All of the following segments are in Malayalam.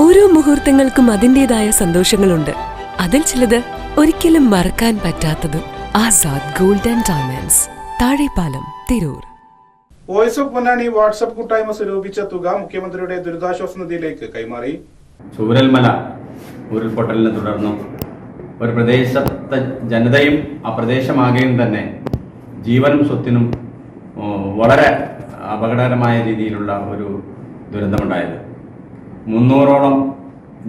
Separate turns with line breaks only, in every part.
ഓരോ മുഹൂർത്തങ്ങൾക്കും അതിന്റെതായ സന്തോഷങ്ങളുണ്ട്. അതിൽ ചിലത് ഒരിക്കലും മറക്കാൻ പറ്റാത്തതും Azad golden and diamonds Thazhepalam Tirur.
Voice of Ponnani WhatsApp കൂട്ടായ്മ സ്വരൂപിച്ച തുക മുഖ്യമന്ത്രിയുടെ ദുരിതാശ്വാസ നിധിയിലേക്ക് കൈമാറി.
ചൂരൽമല ഉരുൾപൊട്ടലിനെ തുടർന്നും. ഒരു പ്രദേശത്തെ ജനതയും ആ പ്രദേശമാകെയും തന്നെ ജീവനും സ്വത്തിനും വളരെ അപകടകരമായ രീതിയിലുള്ള ഒരു ദുരന്തമുണ്ടായത്. മുന്നൂറോളം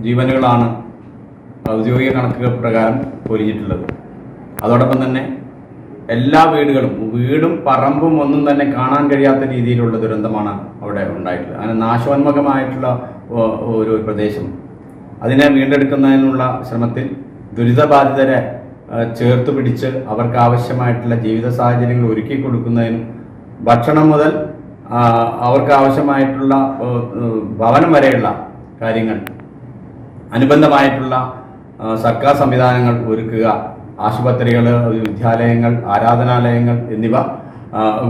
ജീവനുകളാണ് ഔദ്യോഗിക കണക്കുകൾ പ്രകാരം പൊലിഞ്ഞിട്ടുള്ളത്. അതോടൊപ്പം തന്നെ എല്ലാ വീടുകളും വീടും പറമ്പും ഒന്നും തന്നെ കാണാൻ കഴിയാത്ത രീതിയിലുള്ള ദുരന്തമാണ് അവിടെ ഉണ്ടായിട്ടുള്ളത്. അങ്ങനെ നാശോന്മുഖമായിട്ടുള്ള ഒരു പ്രദേശം. അതിനെ വീണ്ടെടുക്കുന്നതിനുള്ള ശ്രമത്തിൽ ദുരിതബാധിതരെ ചേർത്ത് പിടിച്ച് അവർക്ക് ആവശ്യമായിട്ടുള്ള ജീവിത സാഹചര്യങ്ങൾ ഒരുക്കി കൊടുക്കുന്നതിനും ഭക്ഷണം മുതൽ അവർക്ക് ആവശ്യമായിട്ടുള്ള ഭവനം വരെയുള്ള കാര്യങ്ങൾ. അനുബന്ധമായിട്ടുള്ള സർക്കാർ സംവിധാനങ്ങൾ ഒരുക്കുക ആശുപത്രികൾ വിദ്യാലയങ്ങൾ ആരാധനാലയങ്ങൾ എന്നിവ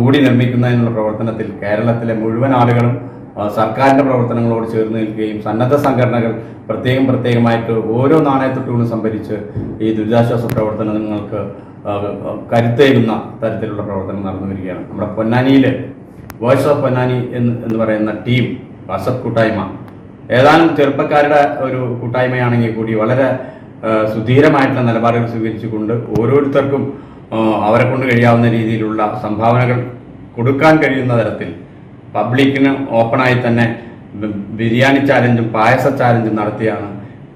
കൂടി നിർമ്മിക്കുന്നതിനുള്ള പ്രവർത്തനത്തിൽ കേരളത്തിലെ മുഴുവൻ ആളുകളും സർക്കാരിന്റെ പ്രവർത്തനങ്ങളോട് ചേർന്ന് നിൽക്കുകയും സന്നദ്ധ സംഘടനകൾ പ്രത്യേകം പ്രത്യേകമായിട്ട് ഓരോ നാണയത്തൊട്ടുകളും സംഭരിച്ച് ഈ ദുരിതാശ്വാസ പ്രവർത്തനങ്ങൾക്ക് കരുത്തേകുന്ന തരത്തിലുള്ള പ്രവർത്തനം നടന്നു വരികയാണ്. നമ്മുടെ പൊന്നാനിയിൽ വോയിസ് ഓഫ് പൊന്നാനി എന്ന് എന്ന് പറയുന്ന ടീം വാട്സപ്പ് കൂട്ടായ്മ ഏതാനും ചെറുപ്പക്കാരുടെ ഒരു കൂട്ടായ്മയാണെങ്കിൽ കൂടി വളരെ സുധീരമായിട്ടുള്ള നിലപാടുകൾ സ്വീകരിച്ചുകൊണ്ട് ഓരോരുത്തർക്കും അവരെ കൊണ്ട് കഴിയാവുന്ന രീതിയിലുള്ള സംഭാവനകൾ കൊടുക്കാൻ കഴിയുന്ന തരത്തിൽ പബ്ലിക്കിന് ഓപ്പണായി തന്നെ ബിരിയാണി ചാലഞ്ചും പായസ ചാലഞ്ചും നടത്തിയാണ്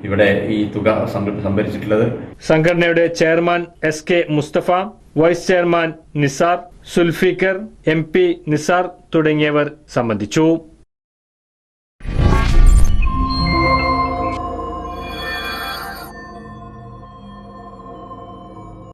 ഇവിടെ ഈ തുക സംഭ- സംഭരിച്ചിട്ടുള്ളത്.
സംഘടനയുടെ chairman S K Musthafa vice chairman Nisar Zulfikar M P Nisar തുടങ്ങിയവർ സംബന്ധിച്ചു.